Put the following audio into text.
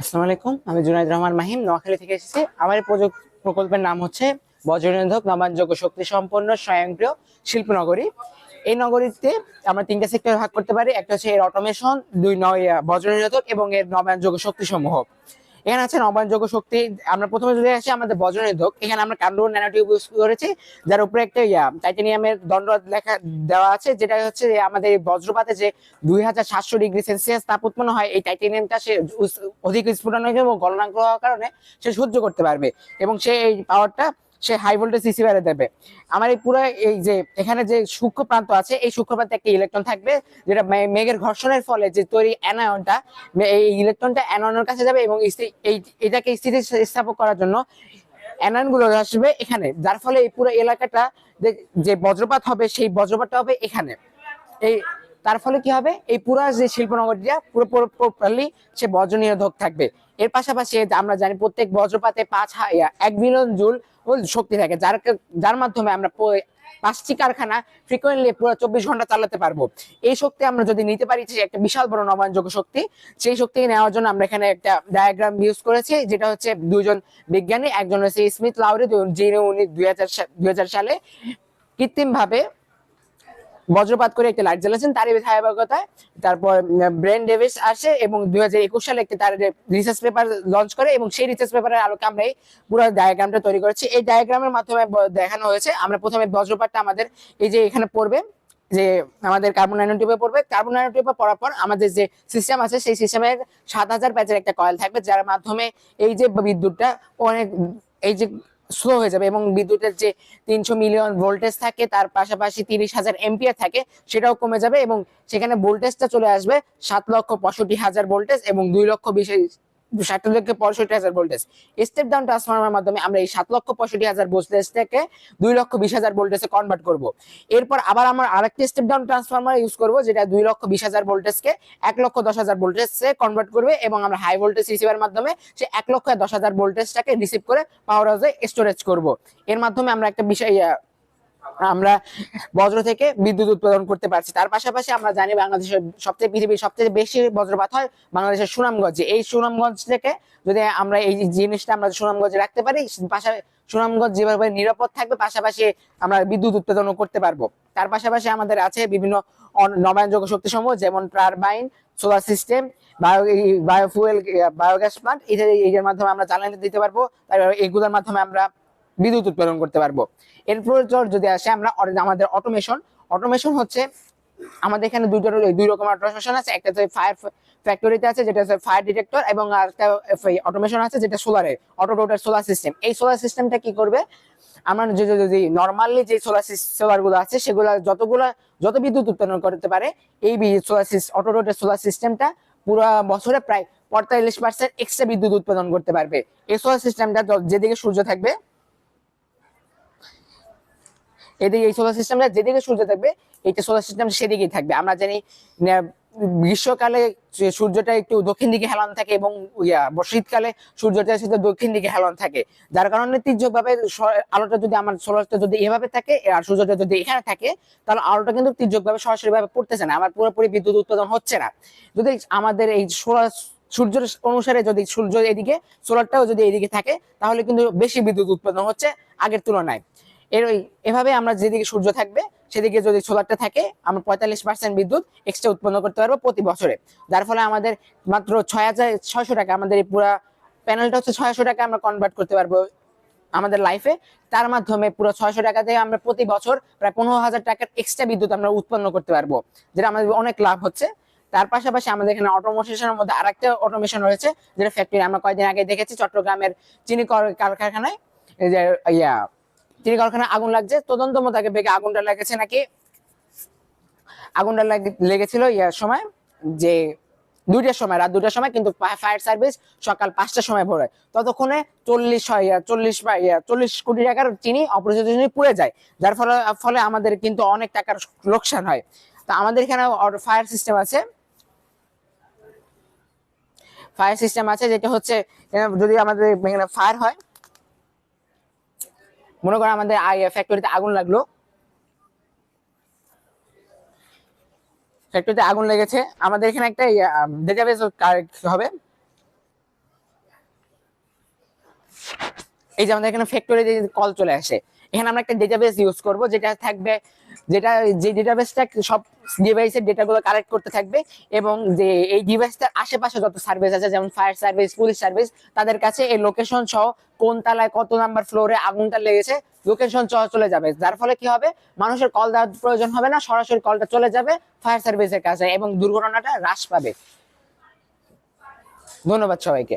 আসসালামু আলাইকুম, আমি জুনাইদ রহমান মাহিম, নোয়াখালী থেকে এসেছি। আমার প্রকল্পের নাম হচ্ছে বজ্রনিরোধক নবায়নযোগ্য শক্তি সম্পন্ন স্বয়ংক্রিয় শিল্পনগরী। এই নগরীতে আমরা তিনটা সেক্টর ভাগ করতে পারি, একটা হচ্ছে এর অটোমেশন দুই নয় বজ্রনিরোধক এবং এর নবায়নযোগ্য শক্তি সমূহ এখানে আছে নবায়নযোগ্য শক্তি। আমরা প্রথমে যদি আসি আমাদের বজ্রনিধক এখানে আমরা কার্বন ন্যানোটিউব ইউজ করেছি, যার উপরে একটা ইয়া টাইটেনিয়ামের দণ্ড লেখা দেওয়া আছে যেটা হচ্ছে আমাদের বজ্রপাতে যে দুই হাজার সাতশো ডিগ্রি সেলসিয়াস তাপ উৎপন্ন হয়, এই টাইটানিয়ামটা সে অধিক স্ফুটন এবং গণনাঙ্ক হওয়ার কারণে সে সহ্য করতে পারবে এবং সে এই পাওয়ারটা সে হাই ভোল্টেজ সিসি বাইরে দেবে। আমার এই পুরো এই যে এখানে যে সূক্ষ্ম প্রান্ত আছে, এই সূক্ষ্ম প্রান্তে একটা ইলেকট্রন থাকবে, যেটা মেঘের ঘর্ষণের ফলে যে তৈরি অ্যানায়নটা এই ইলেকট্রনটা অ্যানায়নের কাছে যাবে এবং এই এটাকে স্থিতি স্থাপক করার জন্য অ্যানায়নগুলো আসবে এখানে। যার ফলে এই পুরো এলাকাটা যে বজ্রপাত হবে, সেই বজ্রপাতটা হবে এখানে। এই তার ফলে কি হবে? এই পুরো যে শিল্পনগরীটা, পুরো প্রপারলি সে বজ্র নিরোধক থাকবে। এর পাশাপাশি আমরা জানি প্রত্যেক বজ্রপাতে পাঁচ এক বিলিয়ন জুল শক্তি থাকে। যার যার মাধ্যমে আমরা পাঁচটি কারখানা ফ্রিকোয়েন্টলি পুরো চব্বিশ ঘণ্টা চালাতে পারব। এই শক্তি আমরা যদি নিতে পারি, যে একটা বিশাল বড় নবায়নযোগ্য শক্তি, সেই শক্তি নেওয়ার জন্য আমরা এখানে একটা ডায়াগ্রাম ইউজ করেছি, যেটা হচ্ছে দুজন বিজ্ঞানী, একজন হচ্ছে স্মিথ লাউরি যিনি উনি দুই হাজার সালে কৃত্রিম ভাবে বজ্রপাত করে একটি লাইট জ্বালাচ্ছেন তারই ধারাবাহিকতায়। তারপর ব্রেন ডেভিস আসে এবং দুই হাজার একুশ সালে একটি তার রিসার্চ পেপার লঞ্চ করে এবং সেই রিসার্চ পেপারের আলোকে আমরা এই পুরো ডায়াগ্রামটা তৈরি করেছি। এই ডায়াগ্রামের মাধ্যমে দেখানো হয়েছে, আমরা প্রথমে বজ্রপাতটা আমাদের এই যে এখানে পড়বে, যে আমাদের কার্বন ন্যানোটিউবে পড়বে। কার্বন ন্যানোটিউবে পড়ার পর আমাদের যে সিস্টেম আছে, সেই সিস্টেমের সাত হাজার প্যাচের একটা কয়েল থাকবে, যার মাধ্যমে এই যে বিদ্যুৎটা অনেক, এই যে স্লো হয়ে যাবে এবং বিদ্যুতের যে তিনশো মিলিয়ন ভোল্টেজ থাকে, তার পাশাপাশি তিরিশ হাজার এমপিয়ার থাকে, সেটাও কমে যাবে এবং সেখানে ভোল্টেজটা চলে আসবে সাত লক্ষ পঁয়ষট্টি হাজার ভোল্টেজ এবং দুই লক্ষ বিশ ষাট লক্ষ পঁয়ষট্টি হাজার ভোল্টেজ স্টেপ ডাউন ট্রান্সফরমার মাধ্যমে আমরা এই সাত লক্ষ পঁয়ষট্টি হাজার ভোল্টেজ থেকে দুই লক্ষ বিশ হাজার ভোল্টেজে কনভার্ট করব। এরপর আবার আমরা আরেকটি স্টেপ ডাউন ট্রান্সফরমার ইউজ করব, যেটা দুই লক্ষ বিশ হাজার ভোল্টেজকে এক লক্ষ দশ হাজার ভোল্টেজে কনভার্ট করবে এবং আমরা হাই ভোল্টেজ রিসিভার মাধ্যমে সে এক লক্ষ দশ হাজার ভোল্টেজটাকে রিসিভ করে পাওয়ার হাউসে স্টোরেজ করব। এর মাধ্যমে আমরা একটা বিষয় আমরা বজ্র থেকে বিদ্যুৎ উৎপাদন করতে পারছি। তার পাশাপাশি আমরা জানি বাংলাদেশের সবচেয়ে পৃথিবীর সবচেয়ে বেশি বজ্রপাত হয় বাংলাদেশের সুনামগঞ্জে। এই সুনামগঞ্জ থেকে যদি আমরা এই জিনিসটা আমরা সুনামগঞ্জে রাখতে পারি সুনামগঞ্জ যেভাবে নিরাপদ থাকবে, পাশাপাশি আমরা বিদ্যুৎ উৎপাদনও করতে পারব। তার পাশাপাশি আমাদের আছে বিভিন্ন নবায়নযোগ্য শক্তি সমূহ যেমন turbine, solar system, bio biofuel, biogas plant এর মাধ্যমে আমরা জ্বালানি দিতে পারব। এগুলোর মাধ্যমে আমরা বিদ্যুৎ উৎপাদন করতে পারব। এরপর যদি আসে, আমরা আমাদের অটোমেশন অটোমেশন হচ্ছে আমাদের এখানে দুই ধরনের দুই রকম অটোমেশন আছে। একটা হচ্ছে ফায়ার ফ্যাক্টরিতে আছে, যেটা হচ্ছে ফায়ার ডিটেক্টর এবং একটা অটোমেশন আছে, যেটা সোলারের অটো রোটার সোলার সিস্টেম এই সোলার সিস্টেমটা কি করবে? আমরা যদি নর্মালি যে সোলার সোলারগুলো আছে, সেগুলো যতগুলো, যত বিদ্যুৎ উৎপাদন করতে পারে, এই সোলার অটো রোটার সোলার সিস্টেমটা পুরো বছরে প্রায় পঁয়তাল্লিশ পার্সেন্ট এক্সট্রা বিদ্যুৎ উৎপাদন করতে পারবে। এই সোলার সিস্টেমটা যেদিকে সূর্য থাকবে এদিকে এই সোলার সিস্টেমটা যেদিকে সূর্য থাকবে, এইটা সোলার সিস্টেম সেদিকেই থাকবে। আমরা জানি গ্রীষ্মকালে সূর্যটা একটু দক্ষিণ দিকে হেলান থাকে এবং শীতকালে সূর্যটা সেটা দক্ষিণ দিকে হেলান থাকে। যার কারণে তীর্যকভাবে স- আলোটা যদি আমার সোলারটা যদি এভাবে থাকে, আর সূর্যটা যদি এখানে থাকে, তাহলে আলোটা কিন্তু তীর্যকভাবে সরাসরি ভাবে পড়তেছে না। আমার পুরোপুরি বিদ্যুৎ উৎপাদন হচ্ছে না। যদি আমাদের এই সোলার সূর্যের অনুসারে যদি সূর্য এদিকে সোলারটাও যদি এদিকে থাকে, তাহলে কিন্তু বেশি বিদ্যুৎ উৎপাদন হচ্ছে আগের তুলনায়। এর ওই, এভাবে আমরা যেদিকে সূর্য থাকবে, সেদিকে যদি সোলারটা থাকে, আমরা পঁয়তাল্লিশ পার্সেন্ট বিদ্যুৎ এক্সট্রা উৎপন্ন করতে পারব প্রতি বছরে। যার ফলে আমাদের মাত্র ছয় হাজার ছয়শো টাকা, আমাদের এই পুরো প্যানেলটা হচ্ছে ছয়শো টাকা আমরা কনভার্ট করতে পারব আমাদের লাইফে তার মাধ্যমে পুরো ছয়শো টাকা দিয়ে আমরা প্রতি বছর প্রায় পনেরো হাজার টাকার এক্সট্রা বিদ্যুৎ আমরা উৎপন্ন করতে পারব, যেটা আমাদের অনেক লাভ হচ্ছে। তার পাশাপাশি আমাদের এখানে অটোমেশনের মধ্যে আরেকটা অটোমেশন রয়েছে, যেটা ফ্যাক্টরি আমরা কয়েকদিন আগে দেখেছি, চট্টগ্রামের চিনি কর- কারখানায়। যে, ইয়া চিনি কারখানায় আগুন লাগছে তদন্ত মোতাবেক বেগে আগুনটা লেগেছে নাকি? আগুনটা লেগেছিল ইয়ার সময় যে দুইটার সময়, রাত দুইটার সময়, কিন্তু ফায়ার সার্ভিস সকাল পাঁচটার সময় ভোরে। ততক্ষণে চল্লিশ হয় চল্লিশ চল্লিশ কোটি টাকার চিনি অপরিচিত চিনি পুড়ে যায়। যার ফলে ফলে আমাদের কিন্তু অনেক টাকার লোকসান হয়। তো আমাদের এখানে ফায়ার সিস্টেম আছে। ফায়ার সিস্টেম আছে যেটা হচ্ছে যদি আমাদের এখানে ফায়ার হয় মনে করো আমাদের ফ্যাক্টরিতে আগুন লাগল। ফ্যাক্টরিতে আগুন লেগেছে। আমাদের এখানে একটা ইয়ে, ডেটাবেস হবে। এই যে আমাদের এখানে ফ্যাক্টরিতে কল চলে আসে। এখানে আমরা একটা ডেটাবেস ইউজ করব, যেটা থাকবে, যেটা, যে ডেটাবেসটা সব ডিভাইসের ডেটাগুলো কালেক্ট করতে থাকবে এবং যে এই ডিভাইসটার আশেপাশে যত সার্ভিস আছে, যেমন ফায়ার সার্ভিস পুলিশ সার্ভিস তাদের কাছে এই লোকেশন সহ কোন তালায় কত নাম্বার ফ্লোরে আগুনটা লেগেছে লোকেশন সহ চলে যাবে। যার ফলে কি হবে? মানুষের কল দেওয়ার প্রয়োজন হবে না, সরাসরি কলটা চলে যাবে ফায়ার সার্ভিসের কাছে এবং দুর্ঘটনাটা হ্রাস পাবে। ধন্যবাদ সবাইকে।